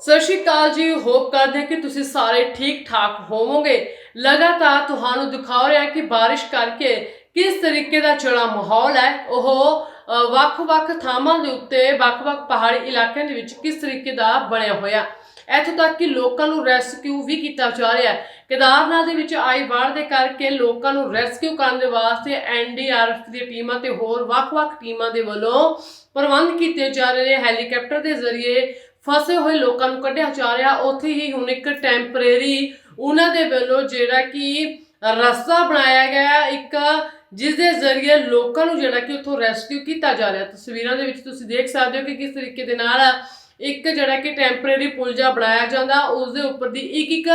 ਸਤਿ ਸ਼੍ਰੀ ਅਕਾਲ ਜੀ ਹੋਪ ਕਰਦੇ ਹਾਂ ਕਿ ਤੁਸੀਂ ਸਾਰੇ ਠੀਕ ਠਾਕ ਹੋਵੋਗੇ। ਲਗਾਤਾਰ ਤੁਹਾਨੂੰ ਦਿਖਾ ਰਿਹਾ ਕਿ ਬਾਰਿਸ਼ ਕਰਕੇ ਕਿਸ ਤਰੀਕੇ ਦਾ ਚੜਾ ਮਾਹੌਲ ਹੈ। ਉਹ ਵੱਖ-ਵੱਖ ਥਾਵਾਂ ਦੇ ਉੱਤੇ, ਵੱਖ-ਵੱਖ ਪਹਾੜੀ ਇਲਾਕਿਆਂ ਦੇ ਵਿੱਚ ਕਿਸ ਤਰੀਕੇ ਦਾ ਬਣਿਆ ਹੋਇਆ। ਇੱਥੋਂ ਤੱਕ ਕਿ ਲੋਕਾਂ ਨੂੰ ਰੈਸਕਿਊ ਵੀ ਕੀਤਾ ਜਾ ਰਿਹਾ ਹੈ। ਕੇਦਾਰਨਾਥ ਦੇ ਵਿੱਚ ਆਈ ਬਾੜ ਦੇ ਕਰਕੇ ਲੋਕਾਂ ਨੂੰ ਰੈਸਕਿਊ ਕਰਨ ਦੇ ਵਾਸਤੇ ਐਨਡੀਆਰਐਫ ਦੀਆਂ ਟੀਮਾਂ ਤੇ ਹੋਰ ਵੱਖ-ਵੱਖ ਟੀਮਾਂ ਦੇ ਵੱਲੋਂ ਪ੍ਰਬੰਧ ਕੀਤੇ ਜਾ ਰਹੇ ਨੇ। ਹੈਲੀਕਾਪਟਰ ਦੇ ਜ਼ਰੀਏ ਫਸੇ ਹੋਏ ਲੋਕਾਂ ਨੂੰ ਕੱਢਿਆ ਜਾ ਰਿਹਾ। ਉੱਥੇ ਹੀ ਹੁਣ ਇੱਕ ਟੈਂਪਰੇਰੀ ਉਹਨਾਂ ਦੇ ਵੱਲੋਂ ਜਿਹੜਾ ਕਿ ਰਸਤਾ ਬਣਾਇਆ ਗਿਆ ਇੱਕ ਜਿਸ ਦੇ ਜ਼ਰੀਏ ਲੋਕਾਂ ਨੂੰ ਜਿਹੜਾ ਕਿ ਉੱਥੋਂ ਰੈਸਕਿਊ ਕੀਤਾ ਜਾ ਰਿਹਾ। ਤਸਵੀਰਾਂ ਦੇ ਵਿੱਚ ਤੁਸੀਂ ਦੇਖ ਸਕਦੇ ਹੋ ਕਿ ਕਿਸ ਤਰੀਕੇ ਦੇ ਨਾਲ ਇੱਕ ਜਿਹੜਾ ਕਿ ਟੈਂਪਰੇਰੀ ਪੁਲ ਜਿਹਾ ਬਣਾਇਆ ਜਾਂਦਾ। ਉਸ ਦੇ ਉੱਪਰ ਦੀ ਇੱਕ ਇੱਕ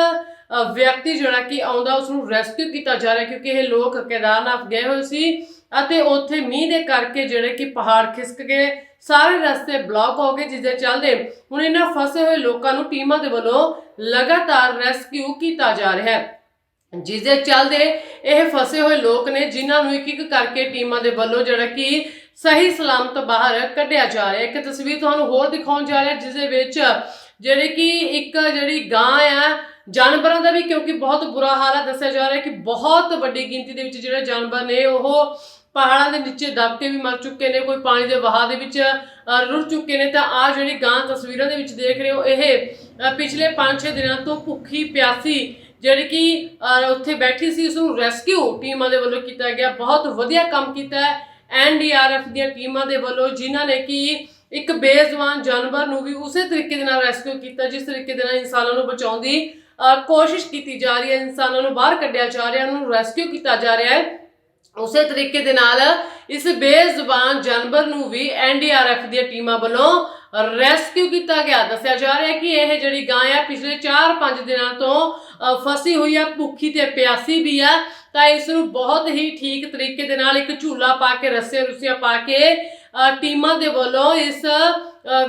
ਵਿਅਕਤੀ ਜਿਹੜਾ ਕਿ ਆਉਂਦਾ ਉਸ ਨੂੰ ਰੈਸਕਿਊ ਕੀਤਾ ਜਾ ਰਿਹਾ। ਕਿਉਂਕਿ ਇਹ ਲੋਕ ਕੇਦਾਰਨਾਥ ਗਏ ਹੋਏ ਸੀ। ਅਤੇ ਉੱਥੇ ਮੀਂਹ ਦੇ ਕਰਕੇ ਜਿਹੜੇ ਕਿ ਪਹਾੜ ਖਿਸਕ ਗਏ, ਸਾਰੇ ਰਸਤੇ ਬਲੌਕ ਹੋ ਗਏ ਜਿਸ ਦੇ ਚੱਲਦੇ ਹੁਣ ਇਹਨਾਂ ਫਸੇ ਹੋਏ ਲੋਕਾਂ ਨੂੰ ਟੀਮਾਂ ਦੇ ਵੱਲੋਂ ਲਗਾਤਾਰ ਰੈਸਕਿਊ ਕੀਤਾ ਜਾ ਰਿਹਾ ਹੈ। ਜਿਸ ਦੇ ਚੱਲਦੇ ਇਹ ਫਸੇ ਹੋਏ ਲੋਕ ਨੇ ਜਿਨ੍ਹਾਂ ਨੂੰ ਇੱਕ ਇੱਕ ਕਰਕੇ ਟੀਮਾਂ ਦੇ ਵੱਲੋਂ ਜਿਹੜਾ ਕਿ ਸਹੀ ਸਲਾਮਤ ਬਾਹਰ ਕੱਢਿਆ ਜਾ ਰਿਹਾ ਇੱਕ ਤਸਵੀਰ ਤੁਹਾਨੂੰ ਹੋਰ ਦਿਖਾਉਣ ਜਾ ਰਿਹਾ ਜਿਸ ਦੇ ਵਿੱਚ ਜਿਹੜੇ ਕਿ ਇੱਕ ਜਿਹੜੀ ਗਾਂ ਆ, ਜਾਨਵਰਾਂ ਦਾ ਵੀ ਕਿਉਂਕਿ ਬਹੁਤ ਬੁਰਾ ਹਾਲ ਹੈ ਦੱਸਿਆ ਜਾ ਰਿਹਾ ਕਿ ਬਹੁਤ ਵੱਡੀ ਗਿਣਤੀ ਦੇ ਵਿੱਚ ਜਿਹੜੇ ਜਾਨਵਰ ਨੇ ਉਹ ਪਹਾੜਾਂ ਦੇ ਨੀਚੇ ਦਬ ਕੇ ਵੀ ਮਰ ਚੁੱਕੇ ਨੇ ਕੋਈ ਪਾਣੀ ਦੇ ਵਹਾਅ ਦੇ ਵਿੱਚ ਅ, ਰੁੜ ਚੁੱਕੇ ਨੇ ਤਾਂ ਆ ਜਿਹੜੀ ਗਾਂ ਤਸਵੀਰਾਂ ਦੇ ਵਿੱਚ ਦੇਖ ਰਹੇ ਹੋ ਇਹ ਪਿਛਲੇ 5-6 ਦਿਨਾਂ ਤੋਂ ਭੁੱਖੀ ਪਿਆਸੀ ਜਿਹੜੀ ਕਿ ਉੱਥੇ ਬੈਠੀ ਸੀ ਉਸ ਨੂੰ ਰੈਸਕਿਊ ਟੀਮਾਂ ਦੇ ਵੱਲੋਂ ਕੀਤਾ ਗਿਆ ਬਹੁਤ ਵਧੀਆ ਕੰਮ ਕੀਤਾ ਹੈ ਐਨਡੀਆਰਐਫ ਦੀਆਂ ਟੀਮਾਂ ਦੇ ਵੱਲੋਂ ਜਿਨ੍ਹਾਂ ਨੇ ਕਿ ਇੱਕ ਬੇਜ਼ੁਬਾਨ ਜਾਨਵਰ ਨੂੰ ਵੀ ਉਸੇ ਤਰੀਕੇ ਦੇ ਨਾਲ ਰੈਸਕਿਊ ਕੀਤਾ ਜਿਸ ਤਰੀਕੇ ਦੇ ਨਾਲ ਇਨਸਾਨਾਂ ਨੂੰ ਬਚਾਉਣ ਦੀ ਕੋਸ਼ਿਸ਼ ਕੀਤੀ ਜਾ ਰਹੀ ਹੈ ਇਨਸਾਨਾਂ ਨੂੰ ਬਾਹਰ ਕੱਢਿਆ ਜਾ ਰਿਹਾ ਉਹਨੂੰ ਰੈਸਕਿਊ ਕੀਤਾ ਜਾ ਰਿਹਾ ਹੈ। ਉਸੇ ਤਰੀਕੇ ਦੇ ਨਾਲ ਇਸ ਬੇਜ਼ੁਬਾਨ ਜਾਨਵਰ ਨੂੰ ਵੀ ਐਨਡੀਆਰਐਫ ਦੀਆਂ ਟੀਮਾਂ ਵੱਲੋਂ ਰੈਸਕਿਊ ਕੀਤਾ ਗਿਆ। ਦੱਸਿਆ ਜਾ ਰਿਹਾ ਹੈ ਕਿ ਇਹ ਜਿਹੜੀ ਗਾਂ ਆ, ਪਿਛਲੇ 4-5 ਦਿਨਾਂ ਤੋਂ ਫਸੀ ਹੋਈ ਆ, ਭੁੱਖੀ ਤੇ ਪਿਆਸੀ ਵੀ ਆ। ਤਾਂ ਇਸ ਨੂੰ ਬਹੁਤ ਹੀ ਠੀਕ ਤਰੀਕੇ ਦੇ ਨਾਲ ਇੱਕ ਝੂਲਾ ਪਾ ਕੇ ਰੱਸੇ ਰੁੱਸੀਆਂ ਪਾ ਕੇ ਟੀਮਾਂ ਦੇ ਵੱਲੋਂ ਇਸ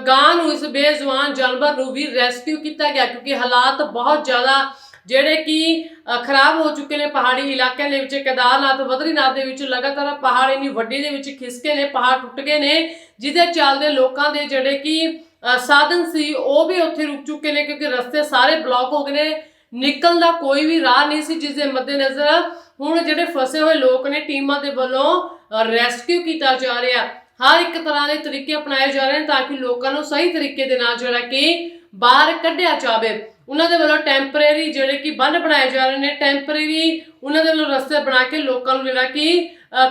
ਗਾਂ ਨੂੰ, ਇਸ ਬੇਜ਼ੁਬਾਨ ਜਾਨਵਰ ਨੂੰ ਵੀ ਰੈਸਕਿਊ ਕੀਤਾ ਗਿਆ। ਕਿਉਂਕਿ ਹਾਲਾਤ ਬਹੁਤ ਜ਼ਿਆਦਾ ਜਿਹੜੇ ਕਿ ਖਰਾਬ ਹੋ ਚੁੱਕੇ ਨੇ ਪਹਾੜੀ ਇਲਾਕਿਆਂ ਦੇ ਵਿੱਚ, ਕੇਦਾਰਨਾਥ, ਬਦਰੀਨਾਥ ਦੇ ਵਿੱਚ, ਲਗਾਤਾਰ ਪਹਾੜ ਇੰਨੀ ਵੱਡੀ ਦੇ ਵਿੱਚ ਖਿਸਕੇ ਨੇ, ਪਹਾੜ ਟੁੱਟ ਗਏ ਨੇ, ਜਿਹਦੇ ਚੱਲਦੇ ਲੋਕਾਂ ਦੇ ਜਿਹੜੇ ਕਿ ਸਾਧਨ ਸੀ, ਉਹ ਵੀ ਉੱਥੇ ਰੁਕ ਚੁੱਕੇ ਨੇ, ਕਿਉਂਕਿ ਰਸਤੇ ਸਾਰੇ ਬਲੌਕ ਹੋ ਗਏ ਨੇ, ਨਿਕਲਣ ਦਾ ਕੋਈ ਵੀ ਰਾਹ ਨਹੀਂ ਸੀ ਜਿਸ ਦੇ ਮੱਦੇਨਜ਼ਰ ਹੁਣ ਜਿਹੜੇ ਫਸੇ ਹੋਏ ਲੋਕ ਨੇ, ਟੀਮਾਂ ਦੇ ਵੱਲੋਂ ਰੈਸਕਿਊ ਕੀਤਾ ਜਾ ਰਿਹਾ। ਹਰ ਇੱਕ ਤਰ੍ਹਾਂ ਦੇ ਤਰੀਕੇ ਅਪਣਾਏ ਜਾ ਰਹੇ ਨੇ ਤਾਂ ਕਿ ਲੋਕਾਂ ਨੂੰ ਸਹੀ ਤਰੀਕੇ ਦੇ ਨਾਲ ਜਿਹੜਾ ਕਿ ਬਾਹਰ ਕੱਢਿਆ ਜਾਵੇ। ਉਹਨਾਂ ਦੇ ਵੱਲੋਂ ਟੈਂਪਰੇਰੀ ਜਿਹੜੇ ਕਿ ਬੰਨ ਬਣਾਏ ਜਾ ਰਹੇ ਨੇ ਟੈਂਪਰੇਰੀ ਉਹਨਾਂ ਦੇ ਵੱਲੋਂ ਰਸਤੇ ਬਣਾ ਕੇ ਲੋਕਾਂ ਨੂੰ ਜਿਹੜਾ ਕਿ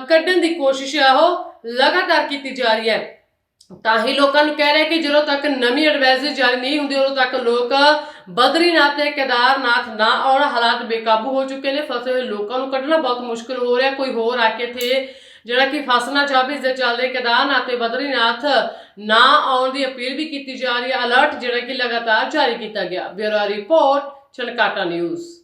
ਕੱਢਣ ਦੀ ਕੋਸ਼ਿਸ਼ ਆ ਉਹ ਲਗਾਤਾਰ ਕੀਤੀ ਜਾ ਰਹੀ ਹੈ। ਤਾਂ ਹੀ ਲੋਕਾਂ ਨੂੰ ਕਹਿ ਰਿਹਾ ਕਿ ਜਦੋਂ ਤੱਕ ਨਵੀਂ ਐਡਵਾਈਜ਼ਰੀ ਜਾਰੀ ਨਹੀਂ ਹੁੰਦੀ, ਉਦੋਂ ਤੱਕ ਲੋਕ ਬਦਰੀਨਾਥ ਤੇ ਕੇਦਾਰਨਾਥ ਨਾ ਆਉਣ, ਹਾਲਾਤ ਬੇਕਾਬੂ ਹੋ ਚੁੱਕੇ ਨੇ, ਫਸੇ ਹੋਏ ਲੋਕਾਂ ਨੂੰ ਕੱਢਣਾ ਬਹੁਤ ਮੁਸ਼ਕਲ ਹੋ ਰਿਹਾ, ਕੋਈ ਹੋਰ ਆ ਕੇ ਇੱਥੇ ਜਿਹੜਾ ਕਿ ਫਸਣਾ ਚਾਹਵੇ ਇਸ ਦੇ ਚੱਲਦੇ ਕੇਦਾਰਨਾਥ ਤੇ ਬਦਰੀਨਾਥ ਨਾ ਆਉਣ ਦੀ ਅਪੀਲ ਵੀ ਕੀਤੀ ਜਾ ਰਹੀ ਹੈ। ਅਲਰਟ ਜਿਹੜਾ ਕਿ ਲਗਾਤਾਰ ਜਾਰੀ ਕੀਤਾ ਗਿਆ। Bureau report Chhankata news.